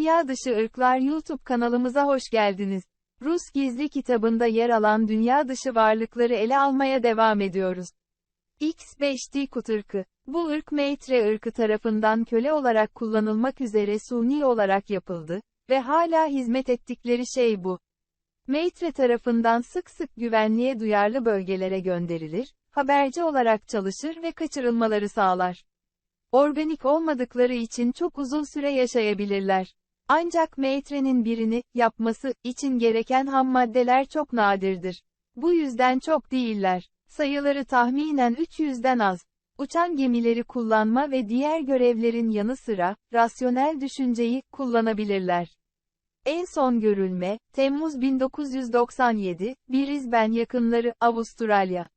Dünya Dışı Irklar YouTube kanalımıza hoş geldiniz. Rus Gizli kitabında yer alan dünya dışı varlıkları ele almaya devam ediyoruz. X5 Kut ırkı. Bu ırk Meitre ırkı tarafından köle olarak kullanılmak üzere suni olarak yapıldı ve hala hizmet ettikleri şey bu. Meitre tarafından sık sık güvenliğe duyarlı bölgelere gönderilir, haberci olarak çalışır ve kaçırılmaları sağlar. Organik olmadıkları için çok uzun süre yaşayabilirler. Ancak Maitre'nin birini yapması için gereken ham maddeler çok nadirdir. Bu yüzden çok değiller. Sayıları tahminen 300'den az. Uçan gemileri kullanma ve diğer görevlerin yanı sıra, rasyonel düşünceyi kullanabilirler. En son görülme, Temmuz 1997, Brisbane yakınları, Avustralya.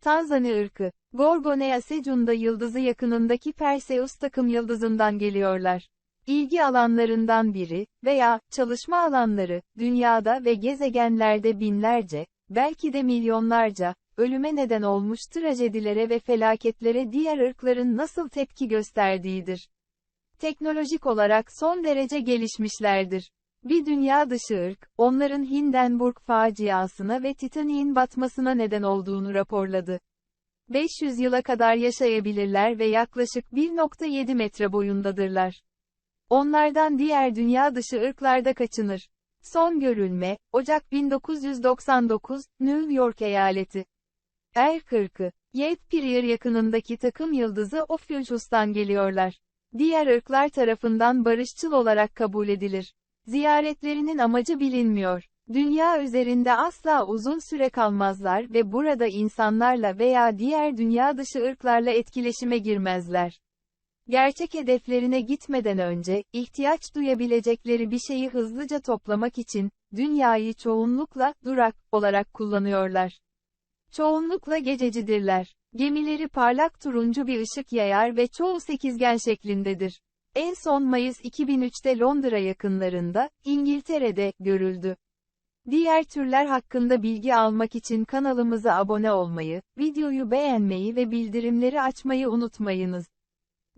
Tanzani ırkı, Gorgonea secunda yıldızı yakınındaki Perseus takım yıldızından geliyorlar. İlgi alanlarından biri veya çalışma alanları, dünyada ve gezegenlerde binlerce, belki de milyonlarca, ölüme neden olmuş trajedilere ve felaketlere diğer ırkların nasıl tepki gösterdiğidir. Teknolojik olarak son derece gelişmişlerdir. Bir dünya dışı ırk, onların Hindenburg faciasına ve Titanic'in batmasına neden olduğunu raporladı. 500 yıla kadar yaşayabilirler ve yaklaşık 1.7 metre boyundadırlar. Onlardan diğer dünya dışı ırklarda kaçınır. Son görülme, Ocak 1999, New York eyaleti. Erk ırkı, Yetpirier yakınındaki takım yıldızı Ophiuchus'tan geliyorlar. Diğer ırklar tarafından barışçıl olarak kabul edilir. Ziyaretlerinin amacı bilinmiyor. Dünya üzerinde asla uzun süre kalmazlar ve burada insanlarla veya diğer dünya dışı ırklarla etkileşime girmezler. Gerçek hedeflerine gitmeden önce, ihtiyaç duyabilecekleri bir şeyi hızlıca toplamak için, dünyayı çoğunlukla, durak, olarak kullanıyorlar. Çoğunlukla gececidirler. Gemileri parlak turuncu bir ışık yayar ve çoğu sekizgen şeklindedir. En son Mayıs 2003'te Londra yakınlarında, İngiltere'de, görüldü. Diğer türler hakkında bilgi almak için kanalımıza abone olmayı, videoyu beğenmeyi ve bildirimleri açmayı unutmayınız.